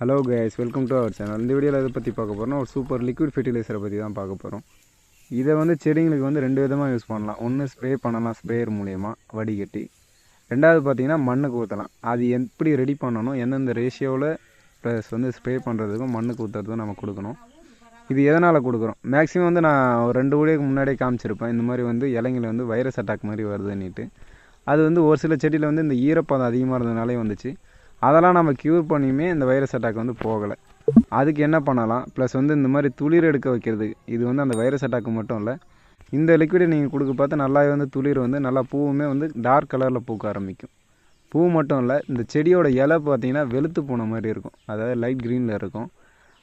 Hello guys welcome to our channel இந்த வீடியோவில் எதை பற்றி பார்க்க போகிறோம்னா ஒரு சூப்பர் லிக்விட் ஃபெர்டிலைசரை பற்றி தான் பார்க்க போகிறோம் இதை வந்து செடிங்களுக்கு வந்து ரெண்டு விதமாக யூஸ் பண்ணலாம். ஒன்று ஸ்ப்ரே பண்ணலாம் ஸ்ப்ரேயர் மூலயமா வடிகட்டி. ரெண்டாவது பார்த்தீங்கன்னா மண்ணுக்கு ஊற்றலாம் அது எப்படி ரெடி பண்ணணும் எந்தெந்த ரேஷியோவில் ப்ளஸ் வந்து ஸ்ப்ரே பண்ணுறதுக்கும் மண்ணுக்கு ஊற்றுறதுக்கும் நம்ம கொடுக்கணும். இது எதனால் கொடுக்குறோம்? மேக்ஸிமம் வந்து நான் ஒரு ரெண்டு வீடியோக்கு முன்னாடியே காமிச்சிருப்பேன். இந்த மாதிரி வந்து இலைங்களை வந்து வைரஸ் அட்டாக் மாதிரி வருதுன்னுட்டு. அது வந்து ஒரு சில செடியில் வந்து இந்த ஈரப்பதம் அதிகமாக இருந்ததுனாலே வந்துச்சு. அதெல்லாம் நம்ம க்யூர் பண்ணியுமே இந்த வைரஸ் அட்டாக் வந்து போகலை. அதுக்கு என்ன பண்ணலாம்? ப்ளஸ் வந்து இந்த மாதிரி துளிர் எடுக்க வைக்கிறது. இது வந்து அந்த வைரஸ் அட்டாக்கு மட்டும் இல்லை. இந்த லிக்விடை நீங்கள் கொடுக்க பார்த்தா நல்லாவே வந்து துளிர் வந்து நல்லா பூவுமே வந்து டார்க் கலரில் பூக்க ஆரம்பிக்கும். பூ மட்டும் இல்லை இந்த செடியோட இலை பார்த்தீங்கன்னா வெளுத்து போன மாதிரி இருக்கும். அதாவது லைட் க்ரீனில் இருக்கும்.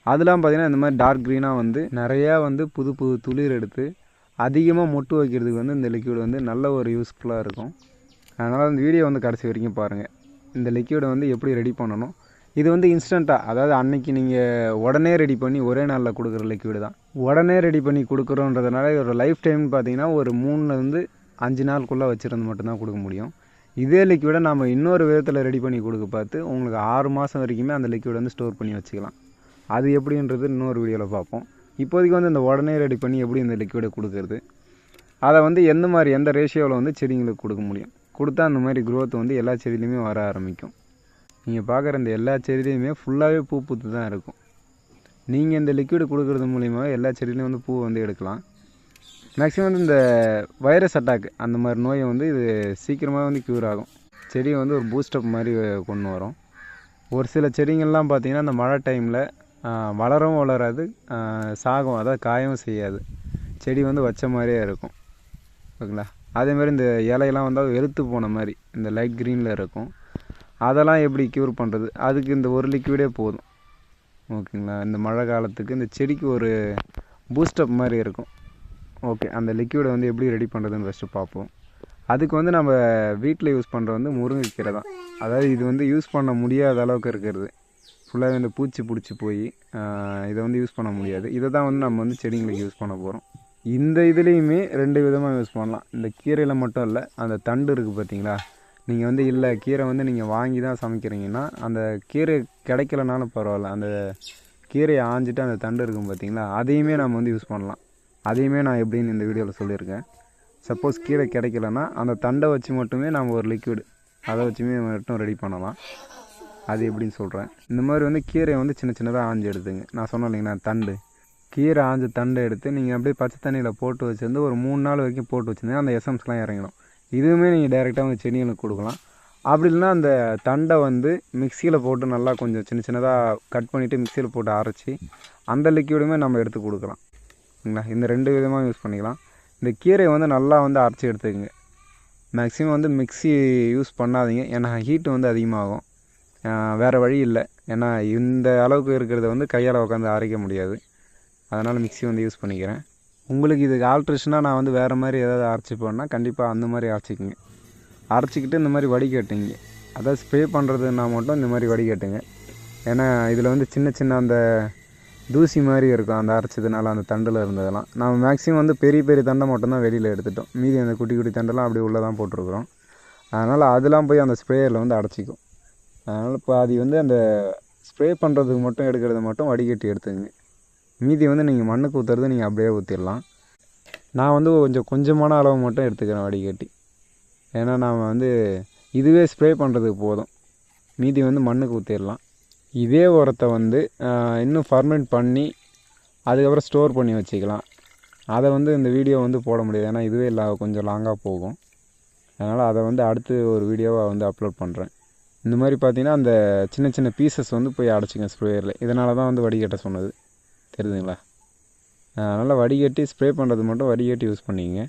அதெல்லாம் பார்த்தீங்கன்னா இந்த மாதிரி டார்க் க்ரீனாக வந்து நிறையா வந்து புது புது துளிர் எடுத்து அதிகமாக மொட்டு வைக்கிறதுக்கு வந்து இந்த லிக்விட் வந்து நல்ல ஒரு யூஸ்ஃபுல்லாக இருக்கும். அதனால் அந்த வீடியோ வந்து கடைசி வரைக்கும் பாருங்கள் இந்த லிக்யூடை வந்து எப்படி ரெடி பண்ணணும்? இது வந்து இன்ஸ்டண்ட்டாக அதாவது அன்னைக்கு நீங்கள் உடனே ரெடி பண்ணி ஒரே நாளில் கொடுக்குற லிக்விடு தான். உடனே ரெடி பண்ணி கொடுக்குறோன்றதுனால ஒரு லைஃப் டைம் பார்த்தீங்கன்னா ஒரு மூணுலேருந்து அஞ்சு நாளுக்குள்ளே வச்சுருந்து மட்டும்தான் கொடுக்க முடியும். இதே லிக்விடை நம்ம இன்னொரு விதத்தில் ரெடி பண்ணி கொடுக்க பார்த்து உங்களுக்கு ஆறு மாதம் வரைக்குமே அந்த லிக்விடை வந்து ஸ்டோர் பண்ணி வச்சுக்கலாம். அது எப்படின்றது இன்னொரு வீடியோவில் பார்ப்போம். இப்போதைக்கு வந்து இந்த உடனே ரெடி பண்ணி எப்படி இந்த லிக்விடை கொடுக்குறது? அதை வந்து எந்த மாதிரி எந்த ரேஷியோவில் வந்து செடிங்களுக்கு கொடுக்க முடியும்? கொடுத்தா அந்த மாதிரி க்ரோத் வந்து எல்லா செடியிலையுமே வர ஆரம்பிக்கும். நீங்கள் பார்க்குற இந்த எல்லா செடியிலையுமே ஃபுல்லாகவே பூ பூத்து தான் இருக்கும். நீங்கள் இந்த லிக்விட் கொடுக்குறது மூலிமா எல்லா செடியிலையும் வந்து பூ வந்து எடுக்கலாம். மேக்ஸிமம் வந்து இந்த வைரஸ் அட்டாக் அந்த மாதிரி நோயை வந்து இது சீக்கிரமாக வந்து க்யூர் ஆகும். செடியை வந்து ஒரு பூஸ்டப் மாதிரி கொண்டு வரும். ஒரு சில செடிங்கள்லாம் பார்த்திங்கன்னா அந்த மழை டைமில் வளரவும் வளராது சாகும். அதாவது காயவும் செய்யாது. செடி வந்து வச்ச மாதிரியே இருக்கும். ஓகேங்களா? அதேமாதிரி இந்த இலையெல்லாம் வந்து வெளுத்து போன மாதிரி இந்த லைட் க்ரீனில் இருக்கும். அதெல்லாம் எப்படி க்யூர் பண்ணுறது அதுக்கு இந்த ஒரு லிக்விடே போதும். ஓகேங்களா? இந்த மழை காலத்துக்கு இந்த செடிக்கு ஒரு பூஸ்டப் மாதிரி இருக்கும். ஓகே அந்த லிக்யூடை வந்து எப்படி ரெடி பண்ணுறதுன்னு ஃபஸ்ட்டு பார்ப்போம். அதுக்கு வந்து நம்ம வீட்டில் யூஸ் பண்ணுற வந்து முருங்கைக்கீரை தான். அதாவது இது வந்து யூஸ் பண்ண முடியாத அளவுக்கு இருக்கிறது. ஃபுல்லாகவே இந்த பூச்சி பிடிச்சி போய் இதை வந்து யூஸ் பண்ண முடியாது. இதை தான் வந்து நம்ம வந்து செடிங்களுக்கு யூஸ் பண்ண போகிறோம் இந்த இதுலேயுமே ரெண்டு விதமாக யூஸ் பண்ணலாம். இந்த கீரையில் மட்டும் இல்லை அந்த தண்டு இருக்குது பார்த்தீங்களா நீங்கள் வந்து இல்லை கீரை வந்து நீங்கள் வாங்கி தான் சமைக்கிறீங்கன்னா அந்த கீரை கிடைக்கலனாலும் பரவாயில்ல. அந்த கீரையை ஆஞ்சிட்டு அந்த தண்டு இருக்கும் பார்த்தீங்களா அதையுமே நம்ம வந்து யூஸ் பண்ணலாம். அதையுமே நான் எப்படின்னு இந்த வீடியோவில் சொல்லியிருக்கேன். சப்போஸ் கீரை கிடைக்கலன்னா அந்த தண்டை வச்சு மட்டுமே நம்ம ஒரு லிக்விட் அதை வச்சுமே மட்டும் ரெடி பண்ணலாம். அது எப்படின்னு சொல்கிறேன் இந்த மாதிரி வந்து கீரையை வந்து சின்ன சின்னதாக ஆஞ்சு எடுத்துங்க. நான் சொன்னேன் இல்லைங்கண்ணா தண்டு. கீரை ஆஞ்ச தண்டை எடுத்து நீங்கள் அப்படியே பச்சை தண்ணியில் போட்டு வச்சுருந்து ஒரு மூணு நாள் வரைக்கும் போட்டு வச்சுருந்தீங்கன்னா அந்த எசம்ஸ்லாம் இறங்கிடும். இதுவுமே நீங்கள் டைரெக்டாக உங்கள் செடிகளுக்கு கொடுக்கலாம். அப்படி இல்லைன்னா அந்த தண்டை வந்து மிக்சியில் போட்டு நல்லா கொஞ்சம் சின்ன சின்னதாக கட் பண்ணிவிட்டு மிக்சியில் போட்டு அரைச்சி அந்த லிக்யூடுமே நம்ம எடுத்து கொடுக்கலாம். சரிங்களா? இந்த ரெண்டு விதமாக யூஸ் பண்ணிக்கலாம். இந்த கீரையை வந்து நல்லா வந்து அரைச்சி எடுத்துக்கோங்க. மேக்ஸிமம் வந்து மிக்ஸி யூஸ் பண்ணாதீங்க. ஏன்னா ஹீட்டு வந்து அதிகமாகும். வேறு வழி இல்லை. ஏன்னா இந்த அளவுக்கு இருக்கிறத வந்து கையால் உட்காந்து அரைக்க முடியாது. அதனால் மிக்ஸி வந்து யூஸ் பண்ணிக்கிறேன். உங்களுக்கு இதுக்கு ஆல்ட்ரேஷனாக நான் வந்து வேறு மாதிரி ஏதாவது அரைச்சிப்பேன்னா கண்டிப்பாக அந்த மாதிரி அரைச்சிக்குங்க. அரைச்சிக்கிட்டு இந்த மாதிரி வடிகட்டுங்க அதாவது ஸ்ப்ரே பண்ணுறதுனா மட்டும் இந்த மாதிரி வடிகட்டுங்க ஏன்னா இதில் வந்து சின்ன சின்ன அந்த தூசி மாதிரி இருக்கும் அந்த அரைச்சதுனால அந்த தண்டில் இருந்ததெல்லாம். நம்ம மேக்ஸிமம் வந்து பெரிய பெரிய தண்டை மட்டும்தான் வெளியில் எடுத்துட்டோம். மீதி அந்த குட்டி குட்டி தண்டெல்லாம் அப்படி உள்ளே தான் போட்டிருக்குறோம். அதனால் அதெல்லாம் போய் அந்த ஸ்ப்ரேயரில் வந்து அடைச்சிக்கும். அதனால் பாதி வந்து அந்த ஸ்ப்ரே பண்ணுறதுக்கு மட்டும் எடுக்கிறத மட்டும் வடிகட்டி எடுத்துங்க மீதி வந்து நீங்கள் மண்ணுக்கு ஊற்றுறது நீங்கள் அப்படியே ஊற்றிடலாம் நான் வந்து கொஞ்சம் கொஞ்சமான அளவு மட்டும் எடுத்துக்கிறேன் வடிகட்டி. ஏன்னா நாம் வந்து இதுவே ஸ்ப்ரே பண்ணுறதுக்கு போதும். மீதி வந்து மண்ணுக்கு ஊற்றிடலாம் இதே உரத்தை வந்து இன்னும் ஃபர்மெண்ட் பண்ணி அதுக்கப்புறம் ஸ்டோர் பண்ணி வச்சுக்கலாம். அதை வந்து இந்த வீடியோ வந்து போட முடியாது. ஏன்னா இதுவே இல்லை கொஞ்சம் லாங்காக போகும். அதனால் அதை வந்து அடுத்து ஒரு வீடியோவாக வந்து அப்லோட் பண்ணுறேன் இந்த மாதிரி பார்த்திங்கன்னா அந்த சின்ன சின்ன பீசஸ் வந்து போய் அடைச்சிங்க ஸ்ப்ரேயரில் இதனால தான் வந்து வடிகட்ட சொன்னது. தெரியுதுங்களா? அதனால் வடிகட்டி ஸ்ப்ரே பண்ணுறது மட்டும் வடிகட்டி யூஸ் பண்ணிக்கங்க.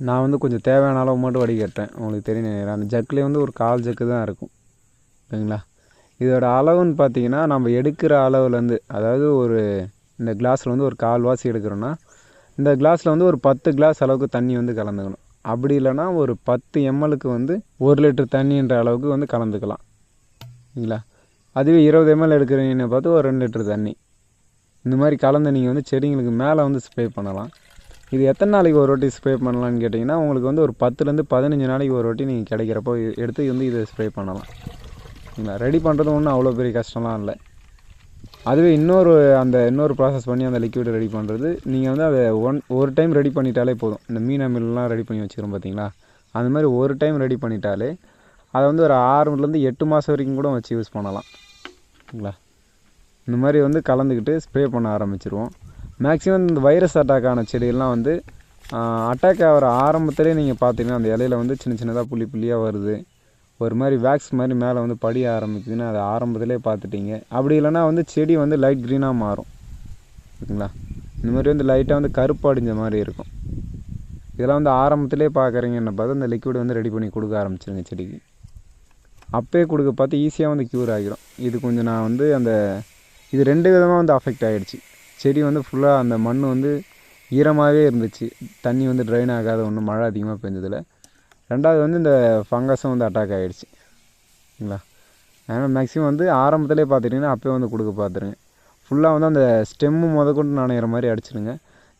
நான் வந்து கொஞ்சம் தேவையான அளவு மட்டும் வடிகட்டேன் உங்களுக்கு தெரியும் அந்த ஜக்குலேயே வந்து ஒரு கால் ஜக்கு தான் இருக்கும். ஓகேங்களா இதோட அளவுன்னு பார்த்தீங்கன்னா நம்ம எடுக்கிற அளவுலேருந்து அதாவது ஒரு இந்த கிளாஸில் வந்து ஒரு கால் வாசி எடுக்கிறோன்னா இந்த கிளாஸில் வந்து ஒரு பத்து கிளாஸ் அளவுக்கு தண்ணி வந்து கலந்துக்கணும். அப்படி இல்லைன்னா ஒரு பத்து எம்எலுக்கு வந்து ஒரு லிட்டர் தண்ணின்ற அளவுக்கு வந்து கலந்துக்கலாம். சரிங்களா? அதுவே இருபது எம்எல் எடுக்கிறீங்கன்னு பார்த்து ஒரு ரெண்டு லிட்டர் தண்ணி. இந்த மாதிரி கலந்து நீங்கள் வந்து செடிங்களுக்கு மேலே வந்து ஸ்ப்ரே பண்ணலாம். இது எத்தனை நாளைக்கு ஒரு வாட்டி ஸ்ப்ரே பண்ணலான்னு கேட்டிங்கன்னா உங்களுக்கு வந்து ஒரு பத்துலேருந்து பதினஞ்சு நாளைக்கு ஒரு வாட்டி நீங்கள் கிடைக்கிறப்போ எடுத்து வந்து இதை ஸ்ப்ரே பண்ணலாம். சரிங்களா ரெடி பண்ணுறது ஒன்றும் அவ்வளோ பெரிய கஷ்டம்லாம் இல்லை. அதுவே இன்னொரு அந்த இன்னொரு ப்ராசஸ் பண்ணி அந்த லிக்விட் ரெடி பண்ணுறது நீங்கள் வந்து அதை ஒன் ஒரு டைம் ரெடி பண்ணிட்டாலே போதும். இந்த மீன் அமிலெலாம் ரெடி பண்ணி வச்சுக்கிறோம் பார்த்தீங்களா அந்த மாதிரி ஒரு டைம் ரெடி பண்ணிட்டாலே அதை வந்து ஒரு ஆறுலேருந்து எட்டு மாதம் வரைக்கும் கூட வச்சு யூஸ் பண்ணலாம். ஓகேங்களா இந்த மாதிரி வந்து கலந்துக்கிட்டு ஸ்ப்ரே பண்ண ஆரம்பிச்சிருவோம். மேக்ஸிமம் இந்த வைரஸ் அட்டாக் ஆன செடியெல்லாம் வந்து அட்டாக் ஆகிற ஆரம்பத்துலேயே நீங்கள் பார்த்தீங்கன்னா அந்த இலையில வந்து சின்ன சின்னதாக புள்ளி புள்ளியாக வருது. ஒரு மாதிரி வேக்ஸ் மாதிரி மேலே வந்து படிய ஆரம்பிக்குதுன்னு அதை ஆரம்பத்திலே பார்த்துட்டீங்க. அப்படி இல்லைன்னா வந்து செடி வந்து லைட் க்ரீனாக மாறும். ஓகேங்களா? இந்த மாதிரி வந்து லைட்டாக வந்து கருப்படிஞ்ச மாதிரி இருக்கும். இதெல்லாம் வந்து ஆரம்பத்திலே பார்க்குறீங்கன்னு பார்த்து அந்த லிக்விட் வந்து ரெடி பண்ணி கொடுக்க ஆரம்பிச்சிருங்க செடிக்கு. அப்போயே கொடுக்க பார்த்து ஈஸியாக வந்து க்யூர் ஆகிரும். இது கொஞ்சம் நான் வந்து அந்த இது ரெண்டு விதமாக வந்து அஃபெக்ட் ஆகிடுச்சு செடி வந்து ஃபுல்லாக அந்த மண் வந்து ஈரமாகவே இருந்துச்சு. தண்ணி வந்து ட்ரைன் ஆகாத ஒன்று மழை அதிகமாக பெஞ்சதில். ரெண்டாவது வந்து இந்த ஃபங்கஸும் வந்து அட்டாக் ஆகிடுச்சு சரிங்களா அதனால் மேக்ஸிமம் வந்து ஆரம்பத்திலே பார்த்துட்டிங்கன்னா அப்போயே வந்து கொடுக்க பார்த்துருங்க. ஃபுல்லாக வந்து அந்த ஸ்டெம்மு முதக்கொண்டு நனையிற மாதிரி அடிச்சிடுங்க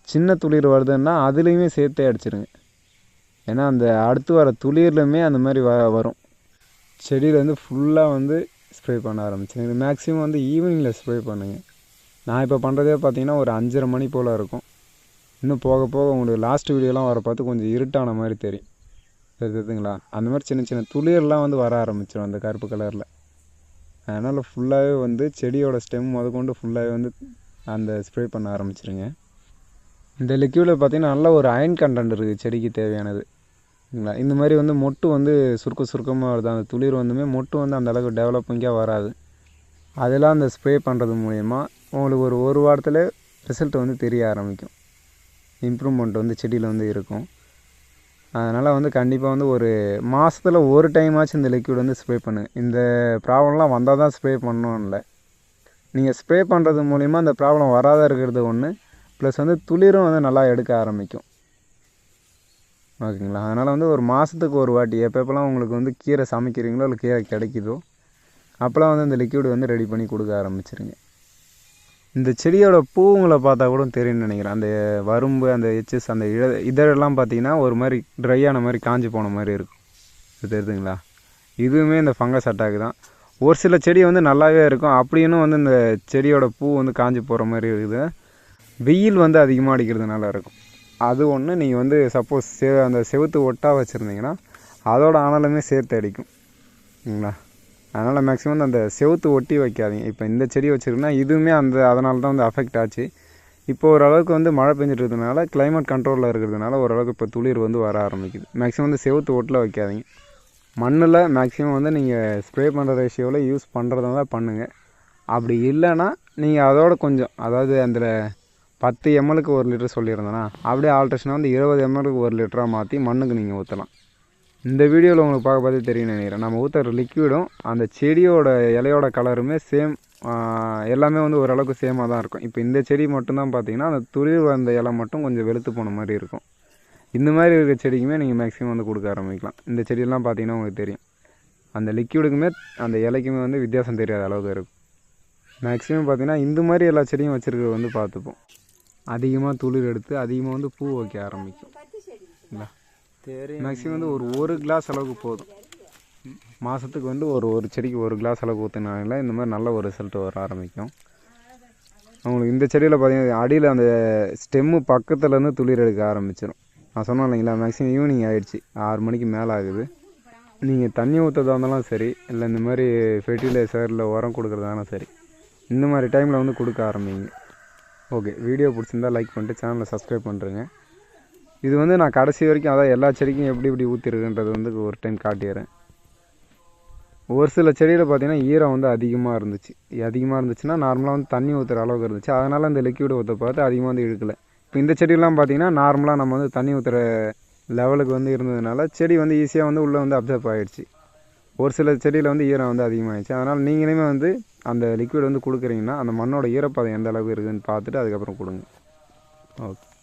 சின்ன துளிர் வருதுன்னா அதுலேயுமே சேர்த்தே அடிச்சிடுங்க ஏன்னா அந்த அடுத்து வர துளிர்லையுமே அந்த மாதிரி வ வரும். செடியில் வந்து ஃபுல்லாக வந்து ஸ்ப்ரே பண்ண ஆரம்பிச்சிடுங்க மேக்ஸிமம் வந்து ஈவினிங்கில் ஸ்ப்ரே பண்ணுங்கள் நான் இப்போ பண்ணுறதே பார்த்தீங்கன்னா ஒரு அஞ்சரை மணி போல் இருக்கும். இன்னும் போக போக உங்களுக்கு லாஸ்ட் வீடியோலாம் வர பார்த்து கொஞ்சம் இருட்டான மாதிரி தெரியும். தெரியுதுங்களா அந்த மாதிரி சின்ன சின்ன துளிர்லாம் வந்து வர ஆரம்பிச்சிடும் அந்த கருப்பு கலரில் அதனால் ஃபுல்லாகவே வந்து செடியோட ஸ்டெம் முதற்கொண்டு ஃபுல்லாகவே வந்து அந்த ஸ்ப்ரே பண்ண ஆரம்பிச்சிருங்க. இந்த லிக்யூடில் பார்த்தீங்கன்னா நல்ல ஒரு அயன் கண்டென்ட் இருக்குது செடிக்கு தேவையானது. சரிங்களா இந்த மாதிரி வந்து மொட்டு வந்து சுருக்க சுருக்கமாக வருது. அந்த துளிர் வந்துமே மொட்டு வந்து அந்த அளவுக்கு டெவலப்பிங்காக வராது. அதெல்லாம் அந்த ஸ்ப்ரே பண்ணுறது மூலயமா உங்களுக்கு ஒரு ஒரு வாரத்தில் ரிசல்ட் வந்து தெரிய ஆரம்பிக்கும். இம்ப்ரூவ்மெண்ட் வந்து செடியில் வந்து இருக்கும். அதனால் வந்து கண்டிப்பாக வந்து ஒரு மாதத்தில் ஒரு டைமாச்சும் இந்த லிக்விட் வந்து ஸ்ப்ரே பண்ணுங்கள் இந்த ப்ராப்ளம்லாம் வந்தால் தான் ஸ்ப்ரே பண்ணணும் இல்லை நீங்கள் ஸ்ப்ரே பண்ணுறது மூலிமா அந்த ப்ராப்ளம் வராத இருக்கிறது ஒன்று ப்ளஸ் வந்து துளிரும் வந்து நல்லா எடுக்க ஆரம்பிக்கும். ஓகேங்களா? அதனால் வந்து ஒரு மாதத்துக்கு ஒரு வாட்டி எப்போ எப்போல்லாம் உங்களுக்கு வந்து கீரை சமைக்கிறீங்களோ இல்லை கீரை கிடைக்குதோ அப்போல்லாம் வந்து இந்த லிக்யூடு வந்து ரெடி பண்ணி கொடுக்க ஆரம்பிச்சிருங்க. இந்த செடியோட பூவுங்களை பார்த்தா கூட தெரியும்னு நினைக்கிறேன். அந்த வரும்பு அந்த எச்சஸ் அந்த இழ இதழெல்லாம் பார்த்தீங்கன்னா ஒரு மாதிரி ட்ரை ஆன மாதிரி காஞ்சி போன மாதிரி இருக்கும். இது தெரியுதுங்களா? இதுவுமே இந்த ஃபங்கஸ் அட்டாக் தான். ஒரு சில செடி வந்து நல்லாவே இருக்கும். அப்படின்னும் வந்து இந்த செடியோட பூ வந்து காஞ்சி போகிற மாதிரி இருக்குது. வெயில் வந்து அதிகமாக அடிக்கிறதுனால இருக்கும். அது ஒன்று நீங்கள் வந்து சப்போஸ் செ அந்த செவுத்து ஒட்டா வச்சுருந்தீங்கன்னா அதோட அனலுமே சேர்த்து அடிக்கும். சரிங்களா அதனால் மேக்ஸிமம் அந்த செவுத்து ஒட்டி வைக்காதீங்க. இப்போ இந்த செடி வச்சுருக்குன்னா இதுவுமே அந்த அதனால தான் வந்து அஃபெக்ட் ஆச்சு. இப்போ ஓரளவுக்கு வந்து மழை பெஞ்சிட்டு இருக்கிறதுனால கிளைமேட் கண்ட்ரோலில் இருக்கிறதுனால ஓரளவுக்கு இப்போ துளிர் வந்து வர ஆரம்பிக்குது. மேக்ஸிமம் வந்து செவுத்து ஒட்டில் வைக்காதீங்க. மண்ணில் மேக்ஸிமம் வந்து நீங்கள் ஸ்ப்ரே பண்ணுற ரேஷியோவில் யூஸ் பண்ணுறதுனால பண்ணுங்கள் அப்படி இல்லைன்னா நீங்கள் அதோட கொஞ்சம் அதாவது அந்த பத்து எம்எலுக்கு ஒரு லிட்டர் சொல்லியிருந்தேன்னா அப்படியே ஆல்ட்ரேஷனாக வந்து இருபது எம்எலுக்கு ஒரு லிட்டராக மாற்றி மண்ணுக்கு நீங்கள் ஊற்றலாம் இந்த வீடியோவில் உங்களுக்கு பார்க்க பார்த்து தெரியும் நினைக்கிறேன். நம்ம ஊற்றுற லிக்விடும் அந்த செடியோட இலையோட கலருமே சேம் எல்லாமே வந்து ஓரளவுக்கு சேமாக தான் இருக்கும். இப்போ இந்த செடி மட்டும்தான் பார்த்தீங்கன்னா அந்த துளிர் வந்த இலை மட்டும் கொஞ்சம் வெளுத்து போன மாதிரி இருக்கும். இந்த மாதிரி இருக்கிற செடிக்குமே நீங்கள் மேக்ஸிமம் வந்து கொடுக்க ஆரம்பிக்கலாம். இந்த செடியெல்லாம் பார்த்தீங்கன்னா உங்களுக்கு தெரியும். அந்த லிக்விடுக்குமே அந்த இலைக்குமே வந்து வித்தியாசம் தெரியாத அளவுக்கு இருக்கும். மேக்ஸிமம் பார்த்திங்கன்னா இந்த மாதிரி எல்லா செடியும் வச்சுருக்கிறது வந்து பார்த்துப்போம். அதிகமாக துளிர் எடுத்து அதிகமாக வந்து பூ வைக்க ஆரம்பிக்கும். சரிங்களா மேக்ஸிமம் வந்து ஒரு ஒரு கிளாஸ் அளவுக்கு போதும். மாதத்துக்கு வந்து ஒரு ஒரு செடிக்கு ஒரு கிளாஸ் அளவுக்கு ஊற்றினால இந்த மாதிரி நல்ல ஒரு ரிசல்ட் வர ஆரம்பிக்கும். அவங்களுக்கு இந்த செடியில் பார்த்தீங்கன்னா அடியில் அந்த ஸ்டெம்மு பக்கத்துலேருந்து துளிர் எடுக்க ஆரம்பிச்சிடும் நான் சொன்னேன் இல்லைங்களா மேக்ஸிமம் ஈவினிங் ஆகிடுச்சு ஆறு மணிக்கு மேலே ஆகுது. நீங்கள் தண்ணி ஊற்றுறதா இருந்தாலும் சரி இல்லை இந்த மாதிரி ஃபெர்டிலைசர் இல்லை உரம் கொடுக்குறதாலும் சரி இந்த மாதிரி டைமில் வந்து கொடுக்க ஆரம்பிங்க. ஓகே வீடியோ பிடிச்சிருந்தா லைக் பண்ணிட்டு சேனலை சப்ஸ்கிரைப் பண்ணுறேங்க இது வந்து நான் கடைசி வரைக்கும் அதான் எல்லா செடிக்கும் எப்படி எப்படி ஊற்றிருக்குன்றது வந்து ஒரு டைம் காட்டிடுறேன். ஒரு சில செடியில் பார்த்தீங்கன்னா ஈரம் வந்து அதிகமாக இருந்துச்சு. அதிகமாக இருந்துச்சுன்னா நார்மலாக வந்து தண்ணி ஊற்றுற அளவுக்கு இருந்துச்சு. அதனால் அந்த லிக்யூடு ஊற்ற பார்த்து அதிகமாக வந்து இழுக்கலை. இப்போ இந்த செடியெல்லாம் பார்த்திங்கன்னா நார்மலாக நம்ம வந்து தண்ணி ஊற்றுற லெவலுக்கு வந்து இருந்ததுனால செடி வந்து ஈஸியாக வந்து உள்ளே வந்து அப்சர்வ் ஆகிடுச்சு ஒரு சில செடியில் வந்து ஈரம் வந்து அதிகமாகிடுச்சு அதனால் நீங்களுமே வந்து அந்த லிக்விட் வந்து கொடுக்குறீங்கன்னா அந்த மண்ணோட ஈரப்பதம் எந்த அளவுக்கு இருக்குதுன்னு பார்த்துட்டு அதுக்கப்புறம் கொடுங்க. ஓகே.